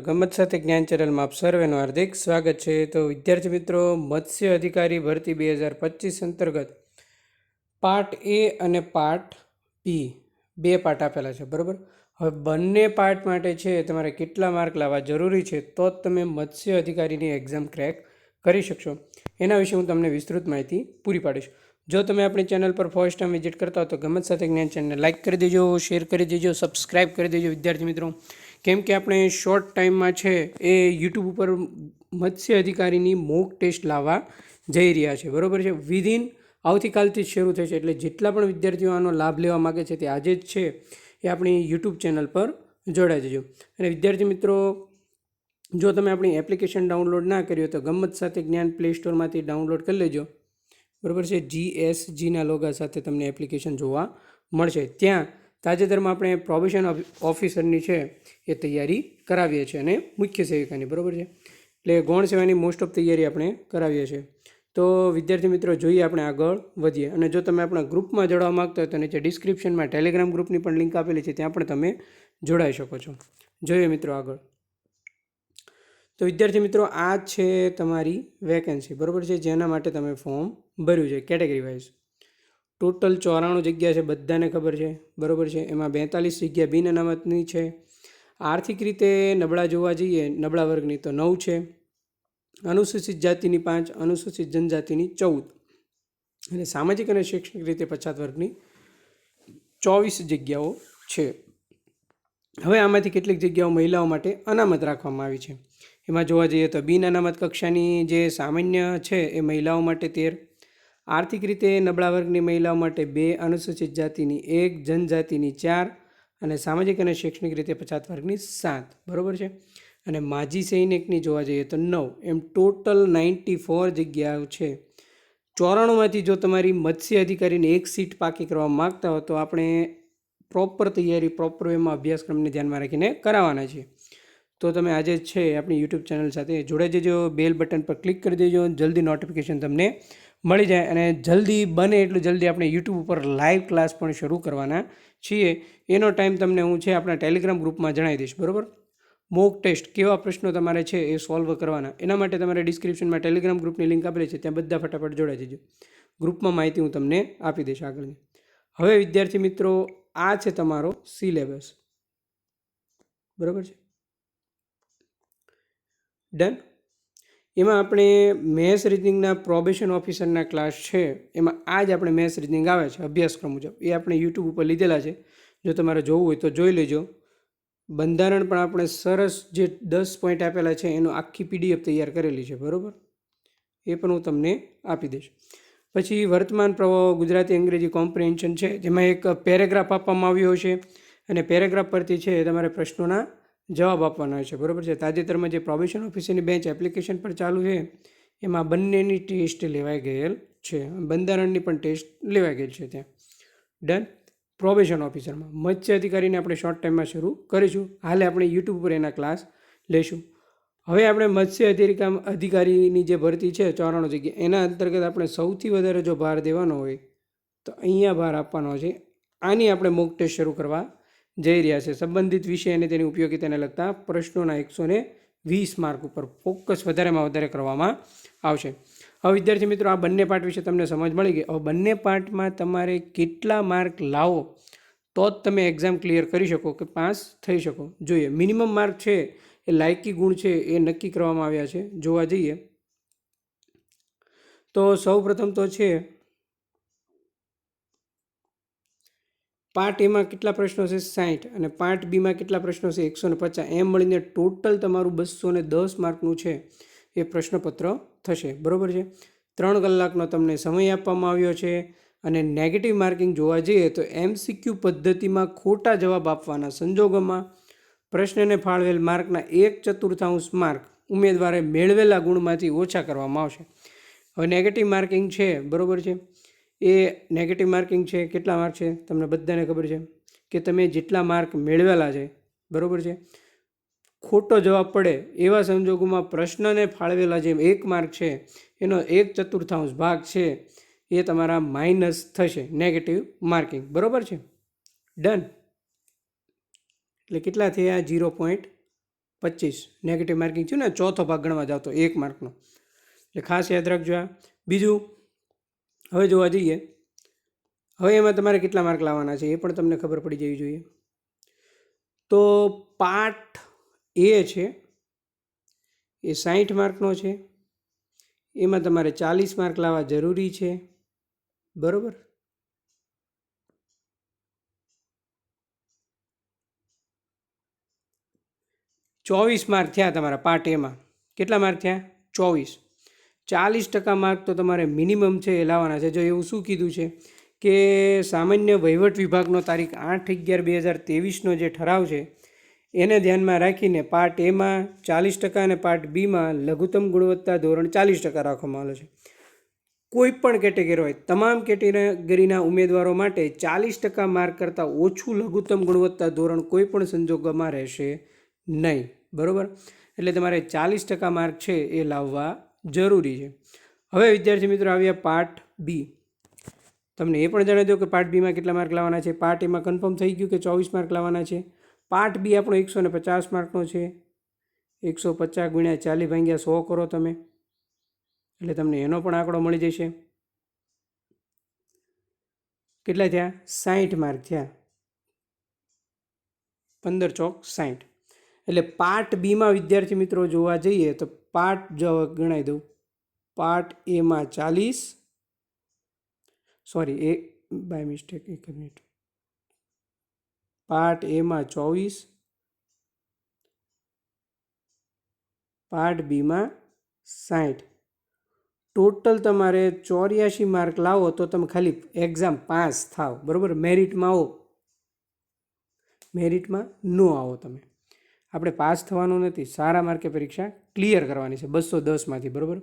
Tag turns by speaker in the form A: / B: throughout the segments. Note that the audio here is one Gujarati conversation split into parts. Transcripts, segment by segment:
A: ગમત સાથે જ્ઞાન ચેનલમાં આપ સર્વેનું હાર્દિક સ્વાગત છે. તો વિદ્યાર્થી મિત્રો, મત્સ્ય અધિકારી ભરતી બે હજાર પચીસ અંતર્ગત પાર્ટ એ અને પાર્ટ બી બે પાર્ટ આપેલા છે, બરાબર? હવે બંને પાર્ટ માટે છે, તમારે કેટલા માર્ક લાવવા જરૂરી છે, તો જ તમે મત્સ્ય અધિકારીની એક્ઝામ ક્રેક કરી શકશો. એના વિશે હું તમને વિસ્તૃત માહિતી પૂરી પાડીશ. જો તમે આપણી ચેનલ પર ફર્સ્ટ ટાઈમ વિઝિટ કરતા હો, તો ગમત સાથે જ્ઞાન ચેનલને લાઇક કરી દેજો શેર કરી દેજો સબસ્ક્રાઇબ કરી દેજો વિદ્યાર્થી મિત્રો. કેમ કે આપણે શોર્ટ ટાઈમમાં છે એ યુટ્યુબ ઉપર મત્સ્ય અધિકારીની મોક ટેસ્ટ લાવવા જઈ રહ્યા છે. બરાબર છે? વિધિન આવતીકાલથી જ શરૂ થશે. એટલે જેટલા પણ વિદ્યાર્થીઓ આનો લાભ લેવા માગે છે તે આજે જ છે એ આપણી યુટ્યુબ ચેનલ પર જોડાઈ જજો. અને વિદ્યાર્થી મિત્રો, જો તમે આપણી એપ્લિકેશન ડાઉનલોડ ના કરી હોય તો ગમત સાથે જ્ઞાન પ્લે સ્ટોરમાંથી ડાઉનલોડ કરી લેજો. બરાબર છે? જી એસ જીના લોગા સાથે તમને એપ્લિકેશન જોવા મળશે. ત્યાં તાજેતરમાં આપણે પ્રોબેશન ઓફિસરની છે એ તૈયારી કરાવીએ છીએ અને મુખ્ય સેવિકાની, બરાબર છે? એટલે ગૌણ સેવાની મોસ્ટ ઓફ તૈયારી આપણે કરાવીએ છીએ. તો વિદ્યાર્થી મિત્રો, જોઈએ આપણે આગળ વધીએ. અને જો તમે આપણા ગ્રુપમાં જોડાવા માગતા હોય તો નીચે ડિસ્ક્રિપ્શનમાં ટેલિગ્રામ ગ્રુપની પણ લિંક આપેલી છે, ત્યાં પણ તમે જોડાઈ શકો છો. જોઈએ મિત્રો આગળ. તો વિદ્યાર્થી મિત્રો, આ છે તમારી વેકેન્સી બરાબર છે? જેના માટે તમે ફોર્મ ભર્યું છે કેટેગરી વાઇઝ ટોટલ ચોરાણું જગ્યા છે, બધાને ખબર છે. બરાબર છે? એમાં બેતાલીસ જગ્યા બિન અનામતની છે. આર્થિક રીતે નબળા જોવા જઈએ, નબળા વર્ગની તો નવ છે. અનુસૂચિત જાતિની પાંચ, અનુસૂચિત જનજાતિની ચૌદ. અને સામાજિક અને શૈક્ષણિક રીતે પછાત વર્ગની ચોવીસ જગ્યાઓ છે. હવે આમાંથી કેટલીક જગ્યાઓ મહિલાઓ માટે અનામત રાખવામાં આવી છે. એમાં જોવા જઈએ તો બિન અનામત કક્ષાની જે સામાન્ય છે, એ મહિલાઓ માટે તેર આર્થિક રીતે નબળા વર્ગની મહિલાઓ માટે બે અનુસૂચિત જાતિની એક જનજાતિની ચાર અને સામાજિક અને શૈક્ષણિક રીતે પછાત વર્ગની સાત. બરાબર છે? અને માજી સૈનિકની જોવા જઈએ તો નવ. એમ ટોટલ નાઇન્ટી ફોર જગ્યાઓ છે. ચોરાણુંમાંથી જો તમારી મત્સ્ય અધિકારીને એક સીટ પાકી કરવા માગતા હો તો આપણે પ્રોપર તૈયારી, પ્રોપર વેમાં અભ્યાસક્રમને ધ્યાનમાં રાખીને કરાવવાના છીએ તો તમે આજે છે આપણી યુટ્યુબ ચેનલ સાથે જોડાઈ જજો. બેલ બટન પર ક્લિક કરી દેજો. જલ્દી નોટિફિકેશન તમને મળી જાય અને જલ્દી બને એટલું જલ્દી આપણે યુટ્યુબ ઉપર લાઈવ ક્લાસ પણ શરૂ કરવાના છીએ. એનો ટાઈમ તમને હું છે આપણા ટેલિગ્રામ ગ્રુપમાં જણાવી દઈશ, બરાબર? મોક ટેસ્ટ કેવા પ્રશ્નો તમારે છે એ સોલ્વ કરવાના. એના માટે તમારે ડિસ્ક્રિપ્શનમાં ટેલિગ્રામ ગ્રુપની લિંક આપેલી છે, ત્યાં બધા ફટાફટ જોડાઈ જજો. ગ્રુપમાં માહિતી હું તમને આપી દઈશ આગળની. હવે વિદ્યાર્થી મિત્રો, આ છે તમારો સિલેબસ બરાબર છે? ડન એમાં આપણે મેથ્સ રિઝનિંગના પ્રોબેશન ઓફિસરના ક્લાસ છે, એમાં આ જ આપણે મેથ્સ રિઝનિંગ આવે છે, અભ્યાસક્રમ મુજબ. એ આપણે યુટ્યુબ ઉપર લીધેલા છે. જો તમારે જોવું હોય તો જોઈ લેજો. બંધારણ પણ આપણે સરસ જે દસ પોઈન્ટ આપેલા છે, એનું આખી પીડીએફ તૈયાર કરેલી છે, બરાબર? એ પણ હું તમને આપી દઈશ. પછી વર્તમાન પ્રવાહો, ગુજરાતી અંગ્રેજી કોમ્પ્રિહેન્શન છે, જેમાં એક પેરેગ્રાફ આપવામાં આવ્યો છે. અને પેરેગ્રાફ પરથી છે તમારે પ્રશ્નોના જવાબ આપવાના હોય છે. બરાબર છે? તાજેતરમાં જે પ્રોબેશન ઓફિસરની બેંચ એપ્લિકેશન પર ચાલુ છે, એમાં બંનેની ટેસ્ટ લેવાઈ ગયેલ છે. બંધારણની પણ ટેસ્ટ લેવાઈ ગયેલ છે ત્યાં. ડન પ્રોબેશન ઓફિસરમાં મત્સ્ય અધિકારીને આપણે શોર્ટ ટાઈમમાં શરૂ કરીશું. હાલે આપણે યુટ્યુબ પર એના ક્લાસ લઈશું હવે આપણે મત્સ્ય અધિકા અધિકારીની જે ભરતી છે, ચોરાણું જગ્યા, એના અંતર્ગત આપણે સૌથી વધારે જો ભાર દેવાનો હોય, તો અહીંયા ભાર આપવાનો છે. આની આપણે મોક ટેસ્ટ શરૂ કરવા જઈ રહ્યા છે. સંબંધિત વિષય અને તેની ઉપયોગીતાને લગતા પ્રશ્નોના એકસો વીસ માર્ક ઉપર ફોકસ વધારેમાં વધારે કરવામાં આવશે. હવે વિદ્યાર્થી મિત્રો, આ બંને પાર્ટ વિશે તમને સમજ મળી ગઈ. હવે બંને પાર્ટમાં તમારે કેટલા માર્ક લાવો તો જ તમે એક્ઝામ ક્લિયર કરી શકો કે પાસ થઈ શકો. જોઈએ મિનિમમ માર્ક છે, એ લાયકી ગુણ છે, એ નક્કી કરવામાં આવ્યા છે. જોવા જઈએ, તો સૌ પ્રથમ તો છે પાર્ટ એમાં કેટલા પ્રશ્નો છે? સાઠ અને પાર્ટ બીમાં કેટલા પ્રશ્નો છે? એકસો ને પચાસ. એમ મળીને ટોટલ તમારું બસો ને દસ માર્કનું છે એ પ્રશ્નપત્ર થશે. બરાબર છે? ત્રણ કલાકનો તમને સમય આપવામાં આવ્યો છે અને નેગેટિવ માર્કિંગ જોવા જઈએ તો એમસીક્યુ પદ્ધતિમાં ખોટા જવાબ આપવાના સંજોગોમાં પ્રશ્નને ફાળવેલ માર્કના એક ચતુર્થાંશ માર્ક ઉમેદવારે મેળવેલા ગુણમાંથી ઓછા કરવામાં આવશે. હવે નેગેટિવ માર્કિંગ છે. બરાબર છે? એ નેગેટિવ માર્કિંગ છે, કેટલા માર્ક છે, તમને બધાને ખબર છે કે તમે જેટલા માર્ક મેળવેલા છે, બરાબર છે? ખોટો જવાબ પડે એવા સંજોગોમાં પ્રશ્નને ફાળવેલા જે એક માર્ક છે, એનો એક ચતુર્થાંશ ભાગ છે, એ તમારા માઇનસ થશે નેગેટિવ માર્કિંગ બરાબર છે? ડન એટલે કેટલા થયા? ઝીરો પોઈન્ટ પચીસ. નેગેટિવ માર્કિંગ છે ને, ચોથો ભાગ ગણવા જાવ તો એક માર્કનો એટલે ખાસ યાદ રાખજો આ. બીજું હવે જોવા જઈએ, હવે એમાં તમારે કેટલા માર્ક લાવવાના છે એ પણ તમને ખબર પડી જવી જોઈએ. તો પાઠ એ છે, એ સાહીઠ માર્કનો છે, એમાં તમારે ચાલીસ માર્ક લાવવા જરૂરી છે, બરાબર? ચોવીસ માર્ક થયા તમારા પાર્ટ એમાં. કેટલા માર્ક થયા? ચોવીસ. ચાલીસ ટકા માર્ક તો તમારે મિનિમમ છે એ લાવવાના છે. જો એવું શું કીધું છે કે સામાન્ય વહીવટ વિભાગનો તારીખ આઠ અગિયાર બે હજાર ત્રેવીસનો જે ઠરાવ છે, એને ધ્યાનમાં રાખીને પાર્ટ એમાં ચાલીસ ટકા અને પાર્ટ બીમાં લઘુત્તમ ગુણવત્તા ધોરણ ચાલીસ ટકા રાખવામાં આવે છે. કોઈ પણ કેટેગરી હોય, તમામ કેટેગરીના ઉમેદવારો માટે ચાલીસ ટકા માર્ક કરતાં ઓછું લઘુત્તમ ગુણવત્તા ધોરણ કોઈ પણ સંજોગોમાં રહેશે નહીં. બરાબર? એટલે તમારે ચાલીસ ટકા માર્ક છે એ લાવવા જરૂરી છે. હવે વિદ્યાર્થી મિત્રો આવ્યા પાર્ટ બી. તમને એ પણ જણાવી દો કે પાર્ટ બીમાં કેટલા માર્ક લાવવાના છે? પાર્ટ એમાં કન્ફર્મ થઈ ગયું કે ચોવીસ માર્ક લાવવાના છે? પાર્ટ બી આપણો એકસો ને પચાસ માર્કનો છે. એકસો પચાસ ગુણ્યા ચાલીસ ભાંગ્યા સો કરો તમે. એટલે તમને એનો પણ આંકડો મળી જશે. કેટલા થયા? સાઠ માર્ક થયા. પંદર ચોક સાઠ એટલે પાર્ટ બીમાં વિદ્યાર્થી મિત્રો જોવા જઈએ તો પાર્ટ જો ગણાવી દઉં. પાર્ટ એમાં ચાલીસ. સોરી એ બાય મિસ્ટેક એક મિનિટ પાર્ટ એમાં ચોવીસ. પાર્ટ બીમાં સાઠ ટોટલ તમારે ચોર્યાસી માર્ક લાવો તો તમે ખાલી એક્ઝામ પાસ થાવ. બરાબર? મેરિટમાં આવો. મેરિટમાં ન આવો તમે. આપણે પાસ થવાનું નથી. સારા માર્કે પરીક્ષા ક્લિયર કરવાની છે. બસો દસમાંથી બરાબર?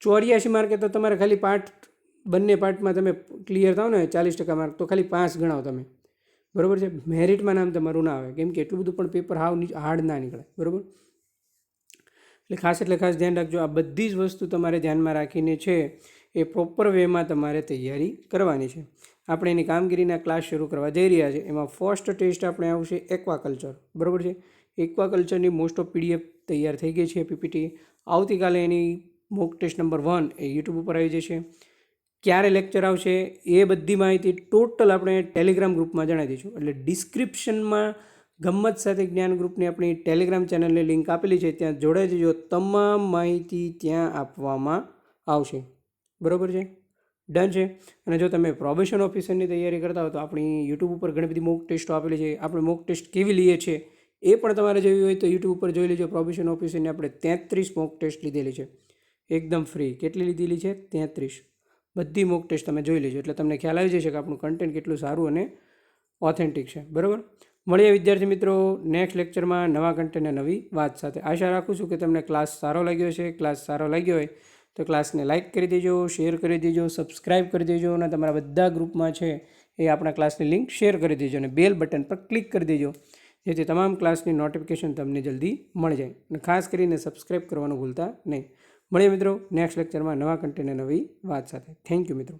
A: ચોર્યાસી માર્કે તો તમારે ખાલી પાર્ટ બંને પાર્ટમાં તમે ક્લિયર થાવ ને, ચાલીસ ટકા માર્ક, તો ખાલી પાંચ ગણાવો તમે. બરાબર છે? મેરિટમાં નામ તમારું ના આવે. કેમ કે એટલું બધું પણ પેપર હાવ હાર્ડ ના નીકળે. બરાબર? એટલે ખાસ એટલે ખાસ ધ્યાન રાખજો. આ બધી જ વસ્તુ તમારે ધ્યાનમાં રાખીને છે એ પ્રોપર વેમાં તમારે તૈયારી કરવાની છે. આપણે એની કામગીરીના ક્લાસ શરૂ કરવા જઈ રહ્યા છે. એમાં ફર્સ્ટ ટેસ્ટ આપણે આવશે એક્વાકલ્ચર બરાબર છે? એક્વાકલ્ચરની મોસ્ટ ઓફ પીડીએફ તૈયાર થઈ ગઈ છે પીપીટી. આવતીકાલે એની મોક ટેસ્ટ નંબર વન એ યુટ્યુબ ઉપર આવી જશે. ક્યારે લેક્ચર આવશે એ બધી માહિતી ટોટલ આપણે ટેલિગ્રામ ગ્રુપમાં જણાવી દઈશું. એટલે ડિસ્ક્રિપ્શનમાં ગમ્મત સાથે જ્ઞાન ગ્રુપની આપણી ટેલિગ્રામ ચેનલની લિંક આપેલી છે, ત્યાં જોડાઈ જજો. તમામ માહિતી ત્યાં આપવામાં આવશે. બરાબર છે? ડન છે? અને જો તમે પ્રોબેશન ઓફિસરની તૈયારી કરતા હો તો આપણી યુટ્યુબ ઉપર ઘણી બધી મોક ટેસ્ટો આપેલી છે. આપણે મોક ટેસ્ટ કેવી લઈએ છીએ એ પણ તમારે જોવી હોય તો યુટ્યુબ ઉપર જોઈ લેજો. પ્રોબેશન ઓફિસરની આપણે તેત્રીસ મોક ટેસ્ટ લીધેલી છે. એકદમ ફ્રી કેટલી લીધેલી છે? તેત્રીસ. બધી મોક ટેસ્ટ તમે જોઈ લેજો. એટલે તમને ખ્યાલ આવી જશે કે આપણું કન્ટેન્ટ કેટલું સારું અને ઓથેન્ટિક છે. બરાબર? મળીએ વિદ્યાર્થી મિત્રો નેક્સ્ટ લેક્ચરમાં નવા કન્ટેન્ટ અને નવી વાત સાથે. આશા રાખું છું કે તમને ક્લાસ સારો લાગ્યો છે ક્લાસ સારો લાગ્યો હોય તો ક્લાસને લાઇક કરી દેજો શેર કરી દેજો સબસ્ક્રાઇબ કરી દેજો અને તમારા બધા ગ્રુપમાં છે એ આપણા ક્લાસની લિંક શેર કરી દેજો અને બેલ બટન પર ક્લિક કરી દેજો. જેથી તમામ ક્લાસની નોટિફિકેશન તમને જલ્દી મળી જાય. અને ખાસ કરીને સબસ્ક્રાઇબ કરવાનું ભૂલતા નહીં. મળીએ મિત્રો નેક્સ્ટ લેક્ચરમાં નવા કન્ટેન્ટ નવી વાત સાથે. થેન્ક યુ મિત્રો.